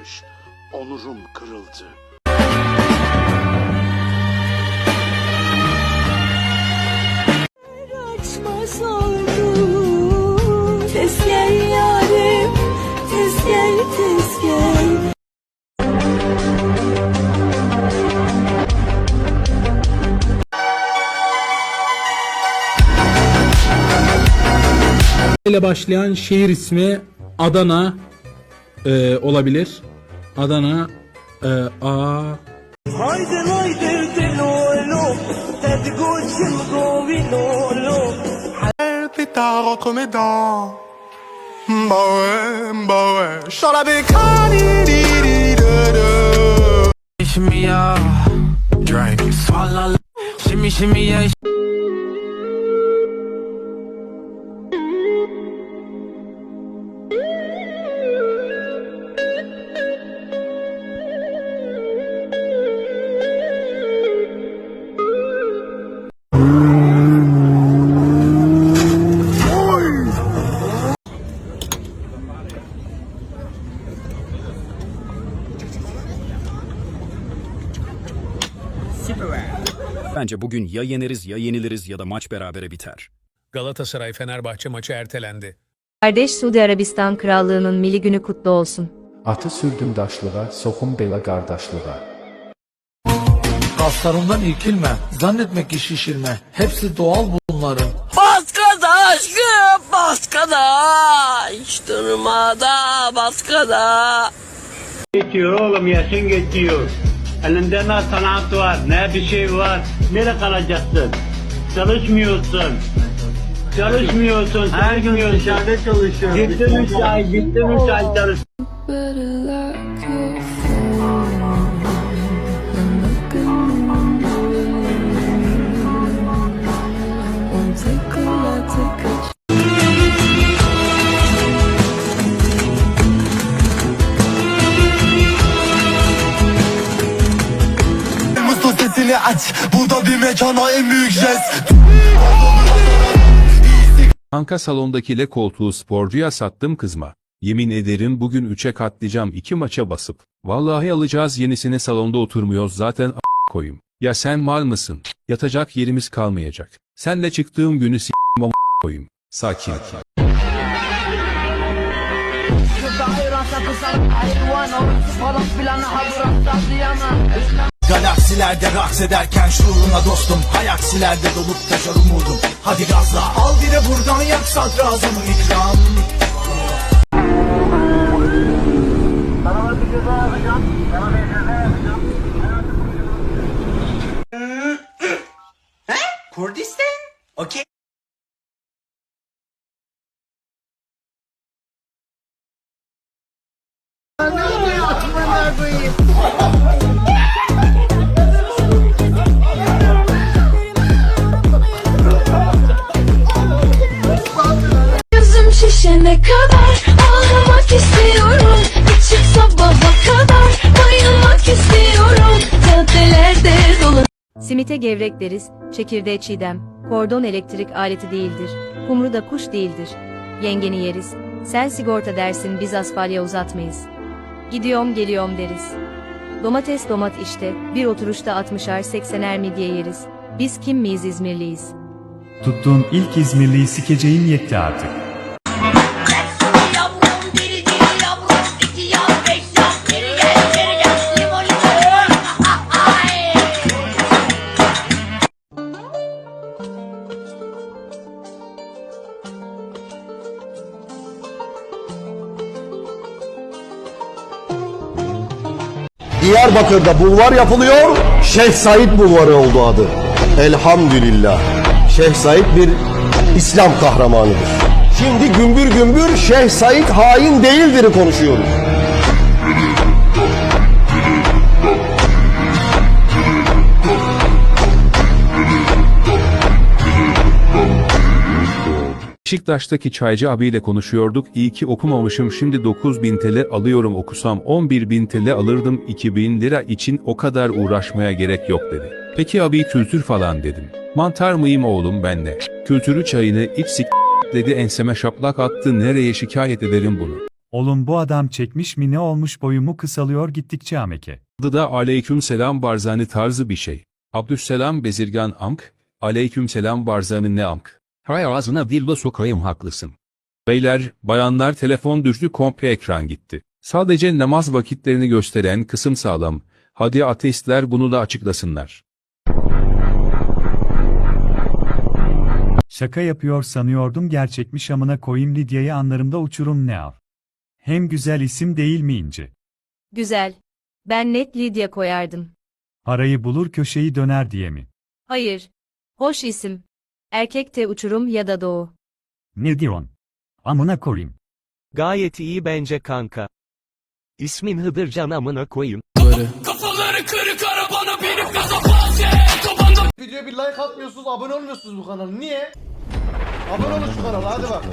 yaşanmış. Onurum kırıldı. Açmaz oldu Tez gel yarim ile başlayan şehir ismi Adana e, olabilir. Adana e, A. Haydi haydi Shimmy Shimmy shimmy Bence bugün ya yeneriz ya yeniliriz ya da maç berabere biter. Galatasaray Fenerbahçe maçı ertelendi. Kardeş Suudi Arabistan Krallığı'nın milli günü kutlu olsun. Atı sürdüm daşlığa, sokum bela kardeşlığa. Kaslarından irkilme, zannetmek ki şişirme. Hepsi doğal bunların. Baskada aşkım baskada Hiç durmada baskada Geçiyor oğlum yaşın geçiyor. Elinde ne sanat var ne bir şey var. Nereye kalacaksın? Çalışmıyorsun. Çalışmıyorsun. Her gün dışarıda çalışıyorsun. Gittin üç ay, gittin üç ay çalış. Phone And look take a sesini aç. Burada bir mekana en büyük jest. Kanka salondaki le koltuğu sporcuya sattım kızma. Yemin ederim bugün 3'e katlayacağım iki maça basıp. Vallahi alacağız yenisini salonda oturmuyoruz zaten a- koyayım. Ya sen mal mısın? Yatacak yerimiz kalmayacak. Senle çıktığım günü s***im a- koyayım. Sakin. Galaksilerde raks ederken şuuruna dostum. Hayaksilerde dolup taşar umudum. Hadi gazla. Al bir de buradan yak sadrazamı ikram Simite gevrek deriz, çekirdeğe çiğdem, kordon elektrik aleti değildir, kumru da kuş değildir. Yengeni yeriz, sen sigorta dersin biz asfalya uzatmayız. Gidiyorum geliyorum deriz. Domates domat işte, bir oturuşta 60'ar 80'er midye yeriz. Biz kim miyiz İzmirliyiz? Tuttuğun ilk İzmirliyi sikeceğin yetti artık. Diyarbakır'da bulvar yapılıyor. Şeyh Said Bulvarı oldu adı. Elhamdülillah. Şeyh Said bir İslam kahramanıdır. Şimdi gümbür gümbür Şeyh Said hain değildir konuşuyoruz. Beşiktaş'taki çaycı abiyle konuşuyorduk. İyi ki okumamışım şimdi 9000 TL alıyorum okusam 11.000 TL alırdım 2000 lira için o kadar uğraşmaya gerek yok dedi. Peki abi kültür falan dedim. Mantar mıyım oğlum ben de. Kültürü çayını iç sik dedi enseme şaplak attı nereye şikayet ederim bunu. Oğlum bu adam çekmiş mi ne olmuş boyumu kısalıyor gittikçe ameke. Adı da aleyküm selam barzani tarzı bir şey. Abdüsselam bezirgan amk, aleyküm selam barzani ne amk. Hay ağzına villa sokayım haklısın. Beyler, bayanlar telefon düştü komple ekran gitti. Sadece namaz vakitlerini gösteren kısım sağlam. Hadi ateistler bunu da açıklasınlar. Şaka yapıyor sanıyordum gerçekmiş amına koyayım Lidya'yı anlarımda uçurum ne av. Hem güzel isim değil mi ince? Güzel. Ben net Lidya koyardım. Parayı bulur köşeyi döner diye mi? Hayır. Hoş isim. Erkekte uçurum ya da doğu. Ne diyorsun? Amına koyayım. Gayet iyi bence kanka. İsmin Hıdırcan amına koyayım. Kafaları kırık arabana binip gaza Videoya bir like atmıyorsunuz, abone olmuyorsunuz bu kanala. Niye? Abone olun şu kanala hadi bak.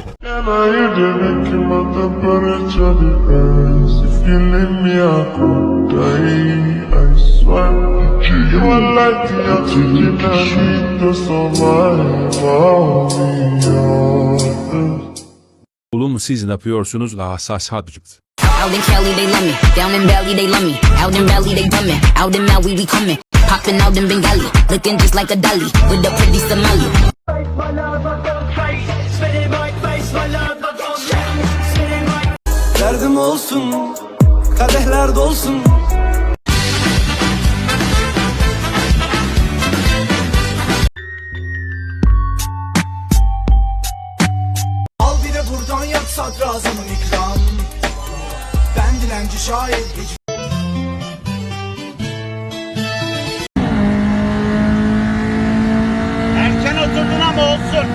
Oğlum siz ne yapıyorsunuz? La hassas hadcıkt. Out in Cali they love me, down in Valley they love me, out in Valley they me, out in Maui we coming, popping out in Bengali, looking just like a dolly. With a pretty Somali. Derdim olsun, kadehler dolsun. Şair Erken oturdun ama olsun.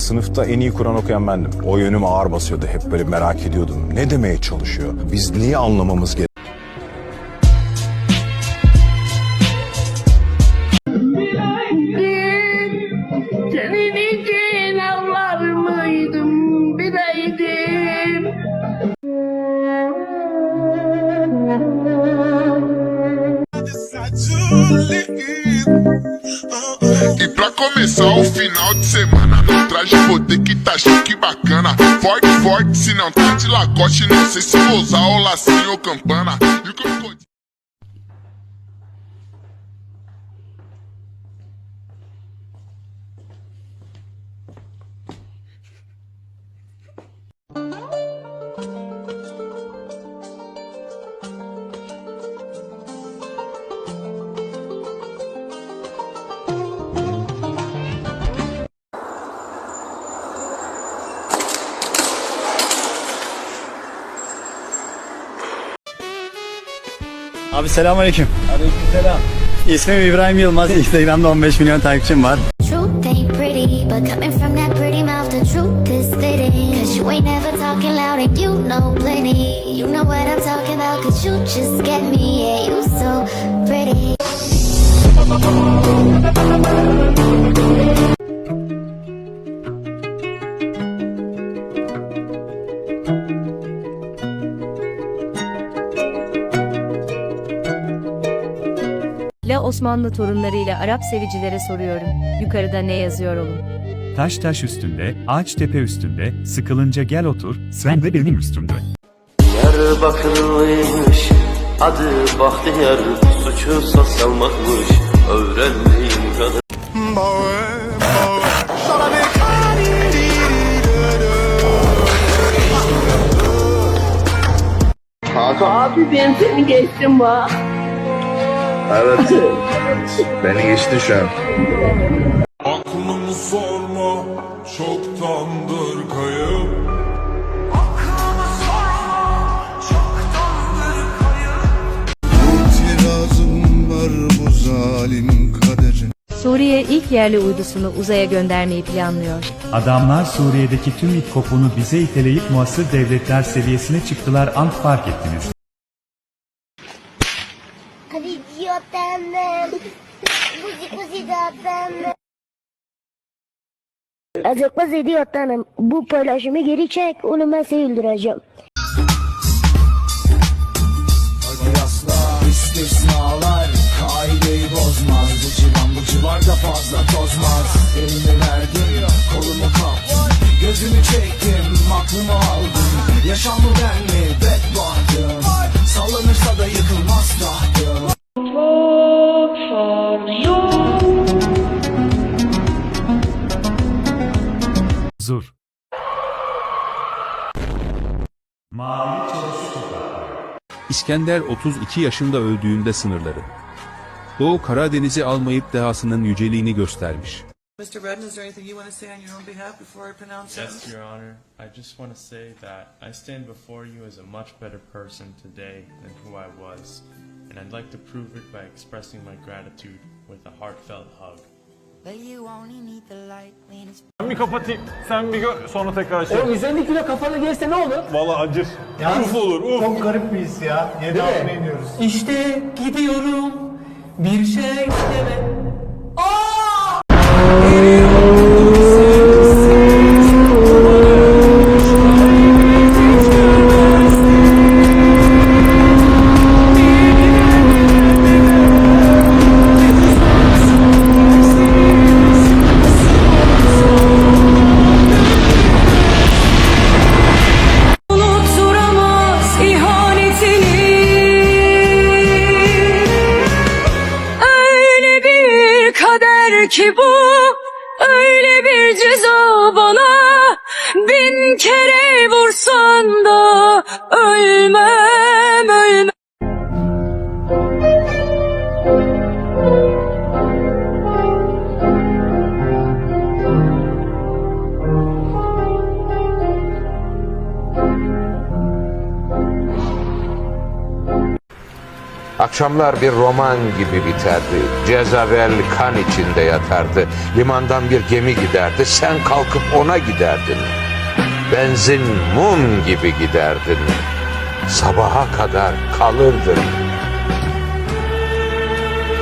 Sınıfta en iyi Kur'an okuyan bendim. O yönüm ağır basıyordu. Hep böyle merak ediyordum. Ne demeye çalışıyor? Biz niye anlamamız gerekiyor? E pra começar o final de semana, no traje vou ter que tá chique bacana. Forte, forte, se não tá de lacoste, não sei se vou usar o lacinho ou campana. Abi selamünaleyküm. Aleykümselam. İsmim İbrahim Yılmaz. Instagram'da 15 milyon takipçim var. Osmanlı torunlarıyla Arap sevicilere soruyorum. Yukarıda ne yazıyor oğlum? Taş taş üstünde, ağaç tepe üstünde, sıkılınca gel otur, sen de benim üstümde. Diyarbakırlıymış, adı Bahtiyar, suçu sosyalmakmış. Öğrendiğim kadar. Abi ben seni geçtim bak. Evet. Beni geçti şu an. Aklımı sorma, çoktandır kayıp. İtirazım var bu zalim kadere. Suriye ilk yerli uydusunu uzaya göndermeyi planlıyor. Adamlar Suriye'deki tüm it kopunu bize iteleyip muasır devletler seviyesine çıktılar ant fark ettiniz. Buzi datem. Acıkmaz idiotanım. Bu paylaşımı geri çek. Onu ben seni öldüreceğim. İstisnalar kaideyi bozmaz Bu civan bu civarda fazla tozmaz Elimi verdim kolumu kap Gözümü çektim aklımı aldım Yaşam mı ben mi bedbahtım Sallanırsa da yıkılmaz tahtım İskender 32 yaşında öldüğünde sınırları. Doğu Karadeniz'i almayıp dehasının yüceliğini göstermiş. Mr. Redden, is there anything you want to say on your own behalf before I pronounce Yes, Your Honor. I just want to say that I stand before you as a much better person today than who I was, and I'd like to prove it by expressing my gratitude with a heartfelt hug. Ben bir kapatayım. Sen bir gör sonra tekrar açalım. O 150 kilo kafanı gelirse ne olur? Valla acır. uf olur uf. Çok garip bir his ya. Yedi altına iniyoruz. İşte gidiyorum. Bir şey deme. Akşamlar bir roman gibi biterdi. Cezavel kan içinde yatardı. Limandan bir gemi giderdi. Sen kalkıp ona giderdin. Benzin mum gibi giderdin. Sabaha kadar kalırdın.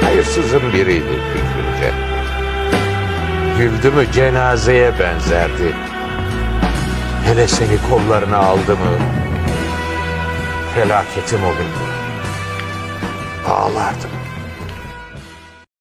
Hayırsızın biriydi fikrince. Güldü mü cenazeye benzerdi. Hele seni kollarına aldı mı felaketim olurdu ağlardım.